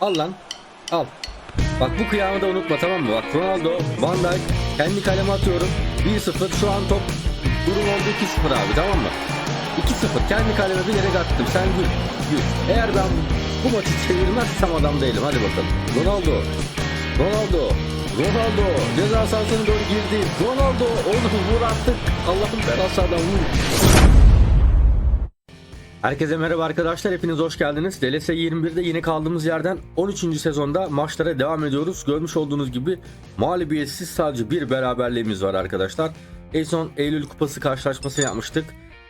Al lan. Al. Bak bu kıyamı da unutma tamam mı? Bak Ronaldo, Van Dijk kendi kaleme atıyorum. 1-0 şu an top durum oldu 2-0 abi tamam mı? 2-0 kendi kaleme bilerek attım. Sen gül. Gül. Eğer ben bu maçı çevirmezsem adam değilim. Hadi bakalım. Ronaldo. Ronaldo. Ronaldo. Ceza sahasına doğru girdi. Ronaldo. Onu vur artık. Allah'ın belası adam vur. Herkese merhaba arkadaşlar hepiniz hoş geldiniz. DLS 21'de yine kaldığımız yerden 13. sezonda maçlara devam ediyoruz. Görmüş olduğunuz gibi mağlubiyetsiz sadece bir beraberliğimiz var arkadaşlar. En son Eylül Kupası karşılaşması yapmıştık.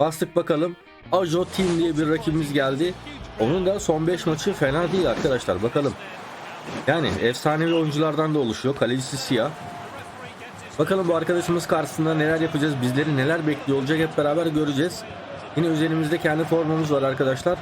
Bastık bakalım. Ajo Team diye bir rakibimiz geldi. Onun da son 5 maçı fena değil arkadaşlar bakalım. Yani efsanevi oyunculardan da oluşuyor. Kalecisi siyah. Bakalım bu arkadaşımız karşısında neler yapacağız, bizleri neler bekliyor olacak hep beraber göreceğiz. Yine üzerimizde kendi formamız var arkadaşlar.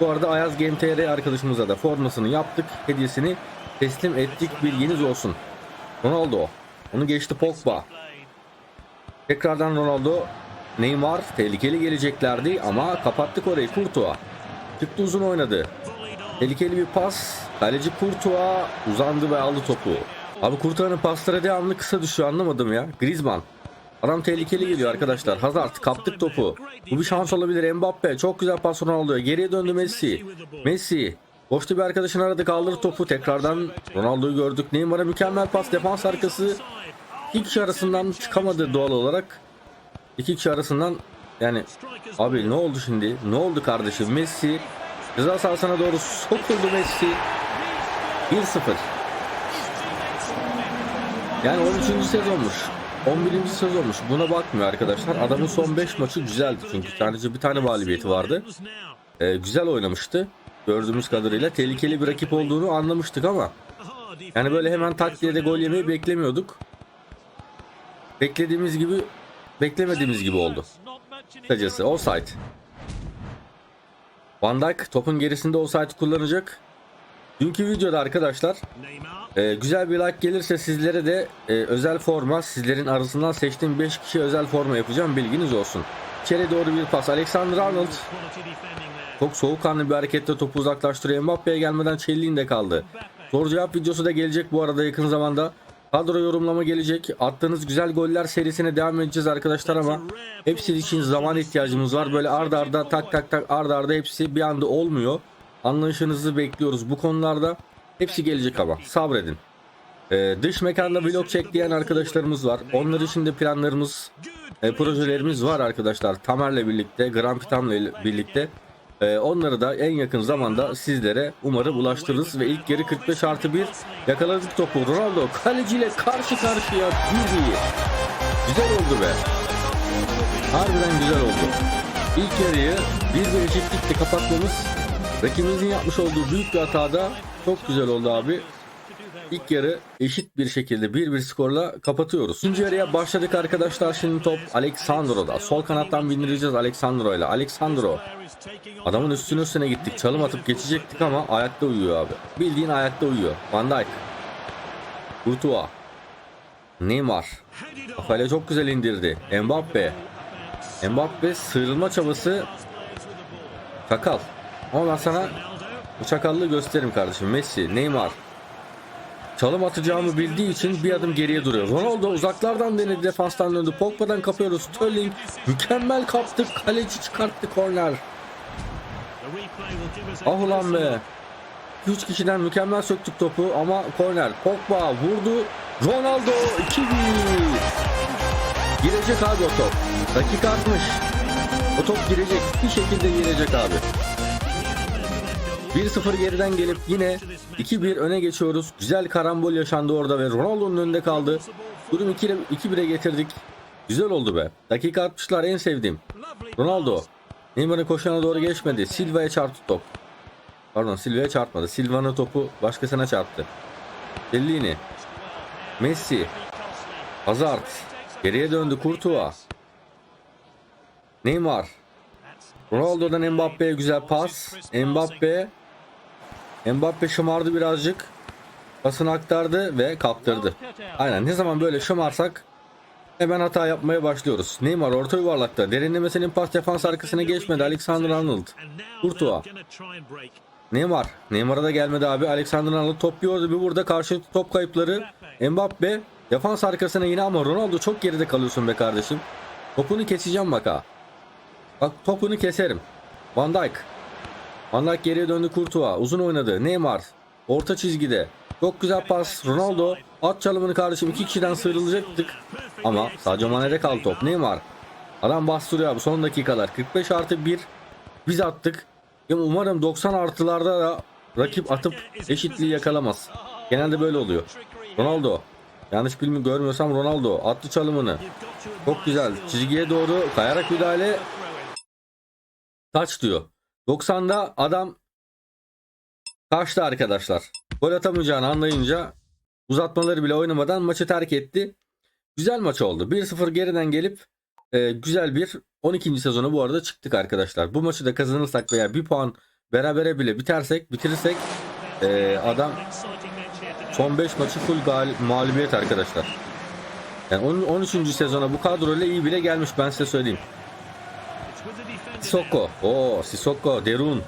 Bu arada Ayaz Game TR arkadaşımıza da formasını yaptık. Hediyesini teslim ettik. Bilginiz olsun. Ronaldo. Onu geçti Pogba. Tekrardan Ronaldo. Neymar tehlikeli geleceklerdi ama kapattık orayı. Courtois. Çıktı uzun oynadı. Tehlikeli bir pas. Kaleci Courtois uzandı ve aldı topu. Abi Courtois'ın pasları devamlı kısa düşüyor anlamadım ya. Griezmann. Adam tehlikeli geliyor arkadaşlar. Hazard kaptık topu. Bu bir şans olabilir. Mbappe çok güzel pas Ronaldo'ya. Geriye döndü Messi. Messi. Boşta bir arkadaşını aradı kaldırdı topu. Tekrardan Ronaldo'yu gördük. Neymar'a mükemmel pas. Defans arkası. İki kişi arasından çıkamadı doğal olarak. İki kişi arasından yani abi ne oldu şimdi? Ne oldu kardeşim? Messi ceza sahasına doğru sokuldu Messi. 1-0. Yani 13. sezonmuş. 11. sezonmuş. Buna bakmıyor arkadaşlar. Adamın son 5 maçı güzeldi çünkü. Sadece bir tane mağlubiyeti vardı. Ee, güzel oynamıştı. Gördüğümüz kadarıyla tehlikeli bir rakip olduğunu anlamıştık ama yani böyle hemen tak de gol yemeyi beklemiyorduk. Beklediğimiz gibi beklemediğimiz gibi oldu. Kısacası offside. Van Dijk topun gerisinde offside kullanacak. Dünkü videoda arkadaşlar ee, güzel bir like gelirse sizlere de e, özel forma sizlerin arasından seçtiğim 5 kişi özel forma yapacağım bilginiz olsun. İçeri doğru bir pas Alexander Arnold çok soğukkanlı bir hareketle topu uzaklaştırıyor. Mbappe'ye gelmeden çelliğinde kaldı. Soru cevap videosu da gelecek bu arada yakın zamanda. Kadro yorumlama gelecek. Attığınız güzel goller serisine devam edeceğiz arkadaşlar ama hepsi için zaman ihtiyacımız var. Böyle arda arda tak tak tak arda arda hepsi bir anda olmuyor. Anlayışınızı bekliyoruz bu konularda. Hepsi gelecek ama sabredin. Ee, dış mekanda vlog çekleyen arkadaşlarımız var. Onlar için de planlarımız, e, projelerimiz var arkadaşlar. Tamer'le birlikte, Grand Pitam'la birlikte. Ee, onları da en yakın zamanda sizlere umarım ulaştırırız. Ve ilk yarı 45 artı 1 yakaladık topu. Ronaldo kaleciyle karşı karşıya iyi. Güzel oldu be. Harbiden güzel oldu. İlk yarıyı bir bir eşitlikle kapatmamız rakibimizin yapmış olduğu büyük bir hatada çok güzel oldu abi. İlk yarı eşit bir şekilde 1-1 skorla kapatıyoruz. İkinci yarıya başladık arkadaşlar. Şimdi top Alexandro'da. Sol kanattan bindireceğiz Alexandro ile. Alexandro. Adamın üstüne üstüne gittik. Çalım atıp geçecektik ama ayakta uyuyor abi. Bildiğin ayakta uyuyor. Van Dijk. Courtois. Neymar. Kafayla çok güzel indirdi. Mbappe. Mbappe sıyrılma çabası. Çakal. Ama ben sana bu çakallığı gösteririm kardeşim. Messi, Neymar. Çalım atacağımı bildiği için bir adım geriye duruyor. Ronaldo uzaklardan denedi defanstan döndü. Pogba'dan kapıyoruz. Sterling mükemmel kaptı. Kaleci çıkarttı korner. Ah ulan be. 3 kişiden mükemmel söktük topu ama korner. Pogba vurdu. Ronaldo 2-1. Girecek abi o top. Dakika artmış. O top girecek. Bir şekilde girecek abi. 1-0 geriden gelip yine 2-1 öne geçiyoruz. Güzel karambol yaşandı orada ve Ronaldo'nun önünde kaldı. Durum 2-1'e getirdik. Güzel oldu be. Dakika 60'lar en sevdiğim. Ronaldo. Neymar'ın koşana doğru geçmedi. Silva'ya çarptı top. Pardon Silva'ya çarpmadı. Silva'nın topu başkasına çarptı. Bellini. Messi. Hazard. Geriye döndü Courtois. Neymar. Ronaldo'dan Mbappe'ye güzel pas. Mbappe Mbappe şımardı birazcık. Pasını aktardı ve kaptırdı. Aynen ne zaman böyle şımarsak hemen hata yapmaya başlıyoruz. Neymar orta yuvarlakta. Derinlemesinin pas defans arkasına geçmedi. Alexander Arnold. Courtois. Neymar. Neymar'a da gelmedi abi. Alexander Arnold top bir orada bir burada. Karşı top kayıpları. Mbappe. Defans arkasına yine ama Ronaldo çok geride kalıyorsun be kardeşim. Topunu keseceğim bak ha. Bak topunu keserim. Van Dijk. Dijk geriye döndü Courtois. Uzun oynadı. Neymar. Orta çizgide. Çok güzel pas. Ronaldo. At çalımını kardeşim. iki kişiden sıyrılacaktık. Ama Sadio Mane'de kaldı top. Neymar. Adam bastırıyor abi son dakikalar. 45 artı 1. Biz attık. Umarım 90 artılarda da rakip atıp eşitliği yakalamaz. Genelde böyle oluyor. Ronaldo. Yanlış bilmi görmüyorsam Ronaldo attı çalımını. Çok güzel. Çizgiye doğru kayarak müdahale. Taç diyor. 90'da adam kaçtı arkadaşlar. Gol atamayacağını anlayınca uzatmaları bile oynamadan maçı terk etti. Güzel maç oldu. 1-0 geriden gelip e, güzel bir 12. sezonu bu arada çıktık arkadaşlar. Bu maçı da kazanırsak veya bir puan berabere bile bitersek bitirirsek e, adam son 5 maçı full gal- mağlubiyet arkadaşlar. Yani onun 13. sezona bu kadroyla iyi bile gelmiş ben size söyleyeyim. Sissoko. Oo Sissoko, Derun.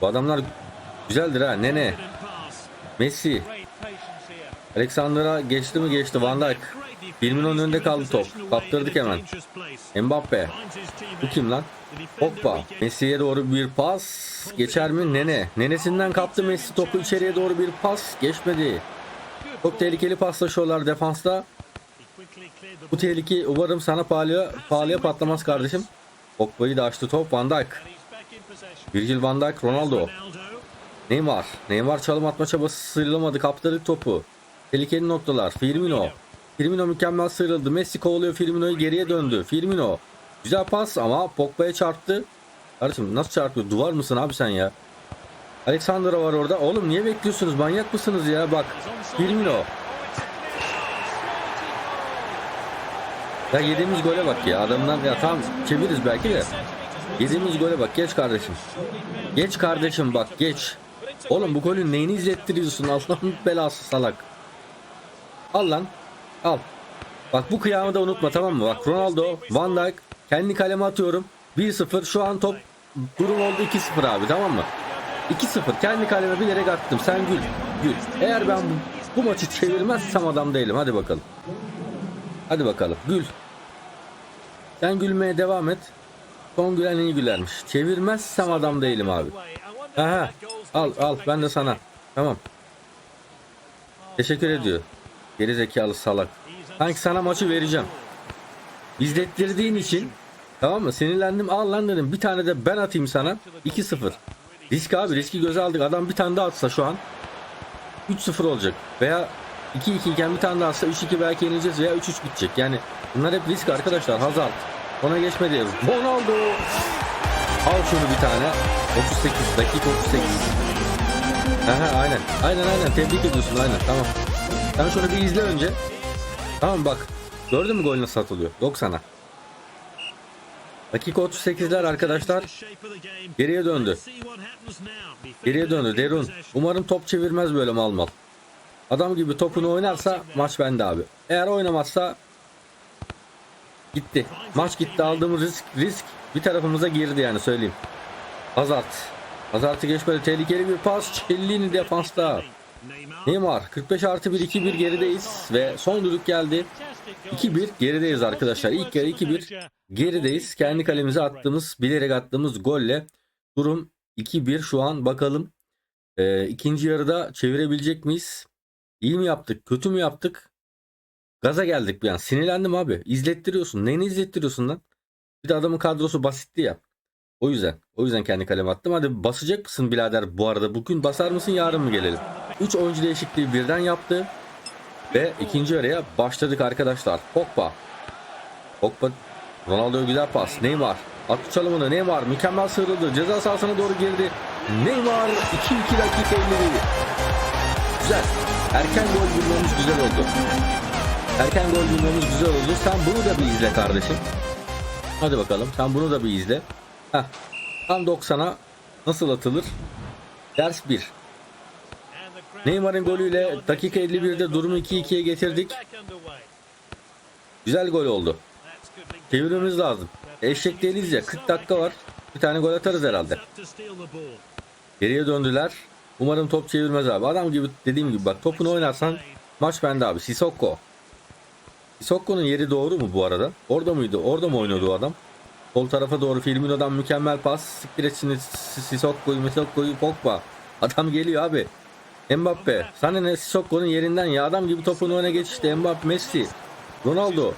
Bu adamlar güzeldir ha. Nene, Messi, Alexander'a geçti mi geçti Van Dijk. Firmino'nun önünde kaldı top. Kaptırdık hemen. Mbappe. Bu kim lan? Hoppa. Messi'ye doğru bir pas. Geçer mi? Nene. Nenesinden kaptı Messi topu içeriye doğru bir pas. Geçmedi. Çok tehlikeli paslaşıyorlar defansta. Bu tehlike umarım sana pahalıya, pahalıya patlamaz kardeşim. Pogba'yı da açtı top. Van Dijk. Virgil van Dijk. Ronaldo. Neymar. Neymar çalım atma çabası sıyrılamadı. Kaptırdık topu. Tehlikeli noktalar. Firmino. Firmino mükemmel sıyrıldı. Messi kovalıyor Firmino'yu geriye döndü. Firmino. Güzel pas ama Pogba'ya çarptı. Kardeşim nasıl çarpıyor? Duvar mısın abi sen ya? Alexandra var orada. Oğlum niye bekliyorsunuz? Manyak mısınız ya? Bak. Firmino. Ya yediğimiz gole bak ya. Adamdan ya tam çeviririz belki de. Yediğimiz gole bak. Geç kardeşim. Geç kardeşim bak geç. Oğlum bu golün neyini izlettiriyorsun? Allah'ın belası salak. Al lan. Al. Bak bu kıyamı da unutma tamam mı? Bak Ronaldo, Van Dijk kendi kaleme atıyorum. 1-0 şu an top durum oldu 2-0 abi tamam mı? 2-0 kendi kaleme bilerek attım. Sen gül. Gül. Eğer ben bu, bu maçı çevirmezsem adam değilim. Hadi bakalım. Hadi bakalım. Gül. Sen gülmeye devam et. Son gülen iyi gülermiş. Çevirmezsem adam değilim abi. Aha. Al al ben de sana. Tamam. Teşekkür ediyor. Geri zekalı salak. Sanki sana maçı vereceğim. İzlettirdiğin için tamam mı? Sinirlendim al lan dedim. Bir tane de ben atayım sana. 2-0. Risk abi riski göze aldık. Adam bir tane daha atsa şu an 3-0 olacak. Veya 2-2 iken bir tane daha atsa 3-2 belki yenileceğiz veya 3-3 bitecek. Yani bunlar hep risk arkadaşlar. Hazard. Ona geçme diyelim. Ronaldo. Al şunu bir tane. 38 dakika 38. Aha aynen. Aynen aynen tebrik ediyorsun aynen tamam. Sen şunu bir izle önce. Tamam bak. Gördün mü gol nasıl atılıyor? 90'a. Dakika 38'ler arkadaşlar. Geriye döndü. Geriye döndü Derun. Umarım top çevirmez böyle mal mal. Adam gibi topunu oynarsa maç bende abi. Eğer oynamazsa gitti. Maç gitti aldığımız risk risk bir tarafımıza girdi yani söyleyeyim. Hazard. Hazard'ı geçmedi. Tehlikeli bir pas. Cellini defansta. Neymar 45 artı 1 2-1 gerideyiz ve son düdük geldi. 2-1 gerideyiz arkadaşlar. İlk yarı 2-1 gerideyiz. Kendi kalemize attığımız bilerek attığımız golle durum 2-1 şu an bakalım. Ee, ikinci yarıda çevirebilecek miyiz? İyi mi yaptık? Kötü mü yaptık? Gaza geldik bir an. Sinirlendim abi. İzlettiriyorsun. Neyini izlettiriyorsun lan? Bir de adamın kadrosu basitti ya. O yüzden. O yüzden kendi kaleme attım. Hadi basacak mısın birader bu arada? Bugün basar mısın yarın mı gelelim? 3 oyuncu değişikliği birden yaptı. Ve ikinci yarıya başladık arkadaşlar. Pogba. Pogba. Ronaldo'ya güzel pas. Neymar. Attı çalımını. Neymar mükemmel sıyrıldı. Ceza sahasına doğru girdi. Neymar 2-2 dakika 50. Güzel. Erken gol bulmamız güzel oldu. Erken gol bulmamız güzel oldu. Sen bunu da bir izle kardeşim. Hadi bakalım. Sen bunu da bir izle. Heh. Tam 90'a nasıl atılır? Ders 1. Neymar'ın golüyle dakika 51'de durumu 2-2'ye getirdik. Güzel gol oldu. Çevirmemiz lazım. Eşek değiliz ya 40 dakika var. Bir tane gol atarız herhalde. Geriye döndüler. Umarım top çevirmez abi. Adam gibi dediğim gibi bak topunu oynarsan maç bende abi. Sissoko. Sissoko'nun yeri doğru mu bu arada? Orada mıydı? Orada mı oynuyordu o adam? Sol tarafa doğru Firmino'dan mükemmel pas. Siktir et şimdi Sissoko'yu, Sissoko'yu Pogba. Adam geliyor abi. Mbappe. Sana ne Sissoko'nun yerinden ya adam gibi topunu öne geçişti. Mbappe, Messi. Ronaldo.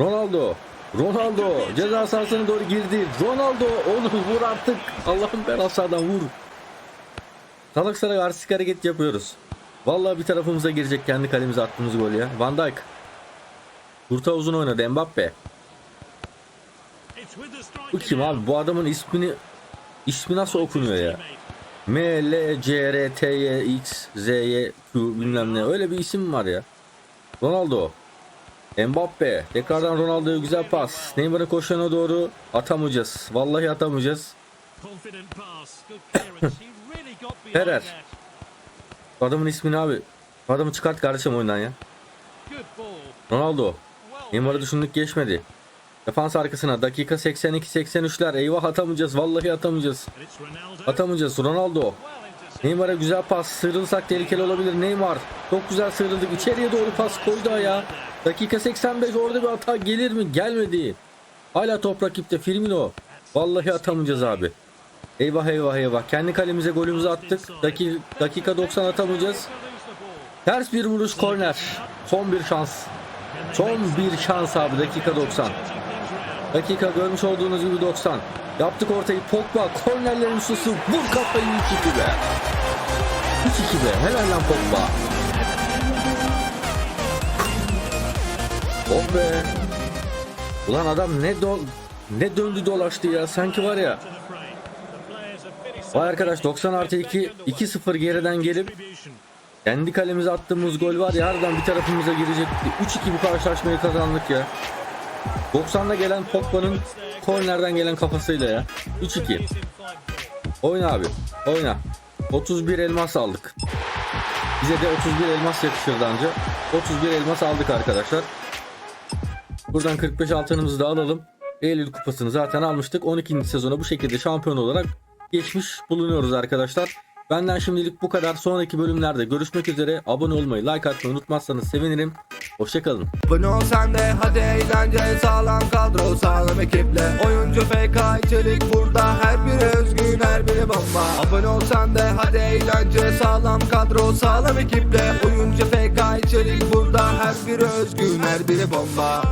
Ronaldo. Ronaldo ceza sahasına doğru girdi. Ronaldo onu vur artık. Allah'ım ben asadan vur. Salak salak artistik hareket yapıyoruz. Vallahi bir tarafımıza girecek kendi kalemize attığımız gol ya. Van Dijk. Kurta uzun oynadı Mbappe. Bu kim abi? Bu adamın ismini ismi nasıl okunuyor ya? M L C R T Y X Z Y Q bilmem ne. Öyle bir isim var ya. Ronaldo. Mbappe. Tekrardan Ronaldo'ya güzel pas. Neymar'ın koşana doğru atamayacağız. Vallahi atamayacağız. Ferrer. Adamın ismini abi. Adamı çıkart kardeşim oyundan ya. Ronaldo. Neymar'ı düşündük geçmedi. Defans arkasına dakika 82-83'ler. Eyvah atamayacağız. Vallahi atamayacağız. Atamayacağız. Ronaldo. Neymar'a güzel pas. Sıyrılsak tehlikeli olabilir. Neymar. Çok güzel sıyrıldık. İçeriye doğru pas koydu ya. Dakika 85 orada bir hata gelir mi? Gelmedi. Hala top rakipte Firmino. Vallahi atamayacağız abi. Eyvah eyvah eyvah. Kendi kalemize golümüzü attık. Dakika, dakika 90 atamayacağız. Ters bir vuruş korner. Son bir şans. Son bir şans abi dakika 90. Dakika görmüş olduğunuz gibi 90. Yaptık ortayı Pogba kornerlerin ustası vur kafayı 3-2 be. 3-2 be helal lan Pogba. Oh be. Ulan adam ne do ne döndü dolaştı ya sanki var ya. Vay arkadaş 90 artı 2 2-0 geriden gelip kendi kalemize attığımız gol var ya harbiden bir tarafımıza girecekti. 3-2 bu karşılaşmayı kazandık ya. 90'da gelen Pogba'nın kornerden gelen kafasıyla ya. 3-2. Oyna abi. Oyna. 31 elmas aldık. Bize de 31 elmas yakışırdı anca. 31 elmas aldık arkadaşlar. Buradan 45 altınımızı da alalım. Eylül kupasını zaten almıştık. 12. sezona bu şekilde şampiyon olarak geçmiş bulunuyoruz arkadaşlar. Benden şimdilik bu kadar. Sonraki bölümlerde görüşmek üzere. Abone olmayı, like atmayı unutmazsanız sevinirim. Hoşçakalın. Abone ol sen de hadi eğlence sağlam kadro sağlam ekiple Oyuncu FK içerik burada her biri özgün her biri bomba Abone ol sen de hadi eğlence sağlam kadro sağlam ekiple Oyuncu FK içerik burada her biri özgün her biri bomba